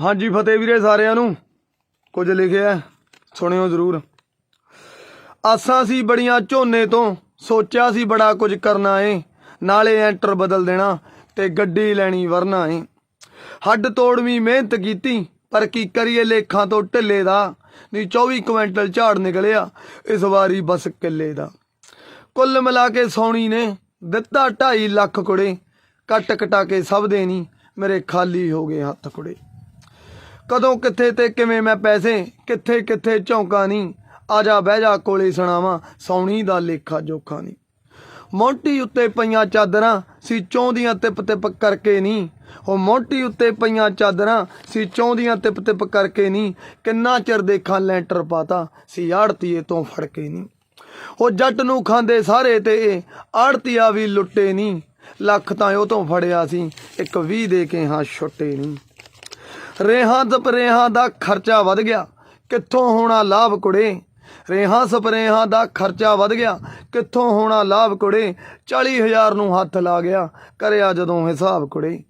ਹਾਂਜੀ, ਫਤਿਹ ਵੀਰੇ ਸਾਰਿਆਂ ਨੂੰ। ਕੁਝ ਲਿਖਿਆ ਸੁਣਿਓ ਜ਼ਰੂਰ। ਆਸਾਂ ਸੀ ਬੜੀਆਂ ਝੋਨੇ ਤੋਂ, ਸੋਚਿਆ ਸੀ ਬੜਾ ਕੁਝ ਕਰਨਾ ਏ। ਨਾਲੇ ਐਂਟਰ ਬਦਲ ਦੇਣਾ ਤੇ ਗੱਡੀ ਲੈਣੀ ਵਰਨਾ ਏ। ਹੱਡ ਤੋੜਵੀਂ ਮਿਹਨਤ ਕੀਤੀ, ਪਰ ਕੀ ਕਰੀਏ ਲੇਖਾਂ ਤੋਂ ਢਿੱਲੇ ਦਾ। ਨਹੀਂ 24 ਕੁਇੰਟਲ ਝਾੜ ਨਿਕਲਿਆ, ਇਸ ਵਾਰੀ ਬਸ ਕਿੱਲੇ ਦਾ। ਕੁੱਲ ਮਿਲਾ ਕੇ ਸੌਣੀ ਨੇ ਦਿੱਤਾ 2.5 ਲੱਖ ਕੁੜੇ। ਕੱਟ ਕਟਾ ਕੇ ਸਭ ਦੇ ਨਹੀਂ ਮੇਰੇ ਖਾਲੀ ਹੋ ਗਏ ਹੱਥ ਕੁੜੇ। ਕਦੋਂ ਕਿੱਥੇ ਤੇ ਕਿਵੇਂ ਮੈਂ ਪੈਸੇ, ਕਿੱਥੇ ਕਿੱਥੇ ਝੌਂਕਾ ਨਹੀਂ ਆ ਜਾ ਬਹਿ ਜਾ ਕੋਲੇ ਸੁਣਾਵਾਂ, ਸੌਣੀ ਦਾ ਲੇਖਾ ਜੋਖਾ ਨਹੀਂ ਮੋਂਟੀ ਉੱਤੇ ਪਈਆਂ ਚਾਦਰਾਂ ਸੀ ਚੌਂਦੀਆਂ ਤਿਪ ਤਿਪ ਕਰਕੇ ਨਹੀਂ ਉਹ ਮੋਂਟੀ ਉੱਤੇ ਪਈਆਂ ਚਾਦਰਾਂ ਸੀ ਚੌਂਦੀਆਂ ਤਿਪ ਤਿਪ ਕਰਕੇ ਨਹੀਂ ਕਿੰਨਾ ਚਿਰ ਦੇਖਾਂ ਲੈਂਟਰ ਪਾਤਾ ਸੀ ਆੜਤੀਏ ਤੋਂ ਫੜ ਕੇ ਨਹੀਂ ਉਹ ਜੱਟ ਨੂੰ ਖਾਂਦੇ ਸਾਰੇ ਤੇ ਆੜਤੀਆ ਵੀ ਲੁੱਟੇ ਨਹੀਂ ਲੱਖ ਤਾਂ ਉਹ ਤੋਂ ਫੜਿਆ ਸੀ, ਇੱਕ 20 ਦੇ ਕੇ ਹਾਂ ਛੁੱਟੇ ਨਹੀਂ ਰੇਹਾਂ ਸਪਰੇਹਾਂ ਦਾ ਖਰਚਾ ਵੱਧ ਗਿਆ। ਕਿੱਥੋਂ ਹੋਣਾ ਲਾਭ ਕੁੜੇ? ਰੇਹਾਂ ਸਪਰੇਹਾਂ ਦਾ ਖਰਚਾ ਵੱਧ ਗਿਆ। ਕਿੱਥੋਂ ਹੋਣਾ ਲਾਭ ਕੁੜੇ? 40000 ਨੂੰ ਹੱਥ ਲਾ ਗਿਆ। ਕਰਿਆ ਜਦੋਂ ਹਿਸਾਬ ਕੁੜੇ।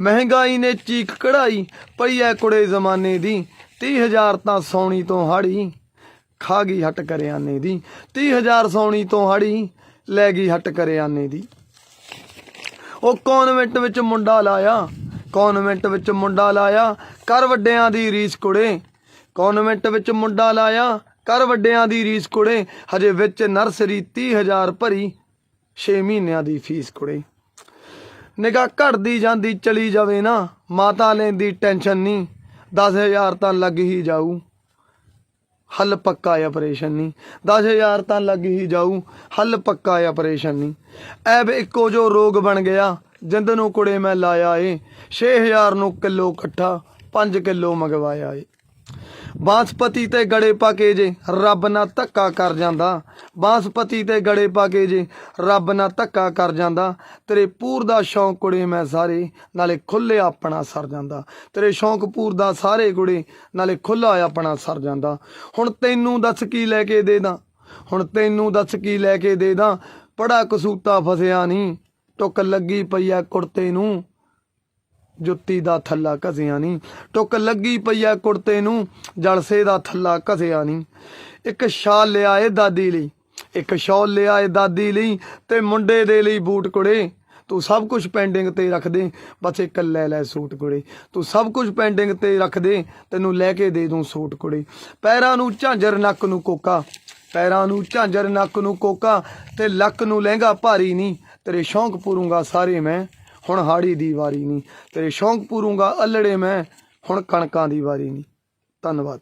ਮਹਿੰਗਾਈ ਨੇ ਚੀਕ ਕਢਾਈ ਪਈ ਐ ਕੁੜੇ ਜ਼ਮਾਨੇ ਦੀ। 30000 ਤਾਂ ਸੌਣੀ ਤੋਂ ਹਾੜੀ ਖਾ ਗਈ ਹਟ ਕਰਿਆਨੇ ਦੀ। 30000 ਸੌਣੀ ਤੋਂ ਹਾੜੀ ਲੈ ਗਈ ਹਟ ਕਰਿਆਨੇ ਦੀ। ਉਹ ਕਨਵੈਂਟ ਵਿੱਚ ਮੁੰਡਾ ਲਾਇਆ। ਕਨਵੈਂਟ ਵਿੱਚ ਮੁੰਡਾ ਲਾਇਆ। ਕਰ ਵੱਡਿਆਂ ਦੀ ਰੀਸ ਕੁੜੇ। ਕਨਵੈਂਟ ਵਿੱਚ ਮੁੰਡਾ ਲਾਇਆ, ਕਰ ਵੱਡਿਆਂ ਦੀ ਰੀਸ ਕੁੜੇ। ਹਜੇ ਵਿੱਚ ਨਰਸਰੀ 30000 ਭਰੀ 6 ਮਹੀਨਿਆਂ ਦੀ ਫੀਸ ਕੁੜੇ। ਨਿਗਾਹ ਘਟਦੀ ਜਾਂਦੀ ਚਲੀ ਜਾਵੇ ਨਾ, ਮਾਤਾ ਲੈਂਦੀ ਟੈਨਸ਼ਨ ਨਹੀਂ 10000 ਤਾਂ ਲੱਗ ਹੀ ਜਾਊ। ਹੱਲ ਪੱਕਾ ਆਪਰੇਸ਼ਨ ਨਹੀਂ 10000 ਤਾਂ ਲੱਗ ਹੀ ਜਾਊ। ਹੱਲ ਪੱਕਾ ਆਪਰੇਸ਼ਨ ਨਹੀਂ। ਐਬ ਇੱਕੋ ਜੋ ਰੋਗ ਬਣ ਗਿਆ, ਜਿੰਦ ਨੂੰ ਕੁੜੇ ਮੈਂ ਲਾਇਆ ਏ। 6000 ਨੂੰ ਕਿਲੋ ਇਕੱਠਾ 5 ਕਿਲੋ ਮੰਗਵਾਇਆ ਏ। ਬਾਂਸਪਤੀ ਤੇ ਗੜੇ ਪਾ ਕੇ ਜੇ ਰੱਬ ਨਾਲ ਧੱਕਾ ਕਰ ਜਾਂਦਾ। ਬਾਂਸਪਤੀ ਤੇ ਗੜੇ ਪਾ ਕੇ ਜੇ ਰੱਬ ਨਾਲ ਧੱਕਾ ਕਰ ਜਾਂਦਾ। ਤੇਰੇ ਪੂਰ ਦਾ ਸ਼ੌਂਕ ਕੁੜੇ ਮੈਂ ਸਾਰੇ, ਨਾਲੇ ਖੁੱਲੇ ਆਪਣਾ ਸਰ ਜਾਂਦਾ। ਤੇਰੇ ਸ਼ੌਂਕ ਪੂਰ ਦਾ ਸਾਰੇ ਕੁੜੇ, ਨਾਲੇ ਖੁੱਲਾ ਆਪਣਾ ਸਰ ਜਾਂਦਾ। ਹੁਣ ਤੈਨੂੰ ਦੱਸ ਕੀ ਲੈ ਕੇ ਦੇ ਦਾਂ? ਹੁਣ ਤੈਨੂੰ ਦੱਸ ਕੀ ਲੈ ਕੇ ਦੇ ਦਾਂ? ਪੜਾ ਕਸੂਤਾ ਫਸਿਆ ਨਹੀਂ ਟੁੱਕ ਲੱਗੀ ਪਈ ਆ ਕੁੜਤੇ ਨੂੰ। ਜੁੱਤੀ ਦਾ ਥੱਲਾ ਘਸਿਆ ਨਹੀਂ ਟੁੱਕ ਲੱਗੀ ਪਈਆ ਕੁੜਤੇ ਨੂੰ, ਜਲਸੇ ਦਾ ਥੱਲਾ ਘਸਿਆ ਨਹੀਂ ਇੱਕ ਸ਼ਾਲ ਲਿਆਏ ਦਾਦੀ ਲਈ, ਇੱਕ ਸ਼ਾਲ ਲਿਆਏ ਦਾਦੀ ਲਈ ਤੇ ਮੁੰਡੇ ਦੇ ਲਈ ਬੂਟ ਕੁੜੇ। ਤੂੰ ਸਭ ਕੁਝ ਪੈਂਡਿੰਗ ਤੇ ਰੱਖ ਦੇ, ਬਸ ਇੱਕ ਲੈ ਲੈ ਸੂਟ ਕੁੜੇ। ਤੂੰ ਸਭ ਕੁਝ ਪੈਂਡਿੰਗ ਤੇ ਰੱਖ ਦੇ, ਤੈਨੂੰ ਲੈ ਕੇ ਦੇ ਦੂੰ ਸੂਟ ਕੁੜੇ। ਪੈਰਾਂ ਨੂੰ ਝਾਂਜਰ ਨੱਕ ਨੂੰ ਕੋਕਾ, ਪੈਰਾਂ ਨੂੰ ਝਾਂਜਰ ਨੱਕ ਨੂੰ ਕੋਕਾ ਤੇ ਲੱਕ ਨੂੰ ਲਹਿੰਗਾ ਭਾਰੀ ਨਹੀਂ ਤੇਰੇ ਸ਼ੌਂਕ ਪੂਰੂੰਗਾ ਸਾਰੇ ਮੈਂ। ਹੁਣ ਹਾੜੀ ਦੀ ਵਾਰੀ ਨਹੀਂ ਤੇਰੇ ਸ਼ੌਂਕ ਪੂਰੂੰਗਾ, ਅਲੜੇ ਮੈਂ, ਹੁਣ ਕਣਕਾਂ ਦੀ ਵਾਰੀ ਨਹੀਂ ਧੰਨਵਾਦ।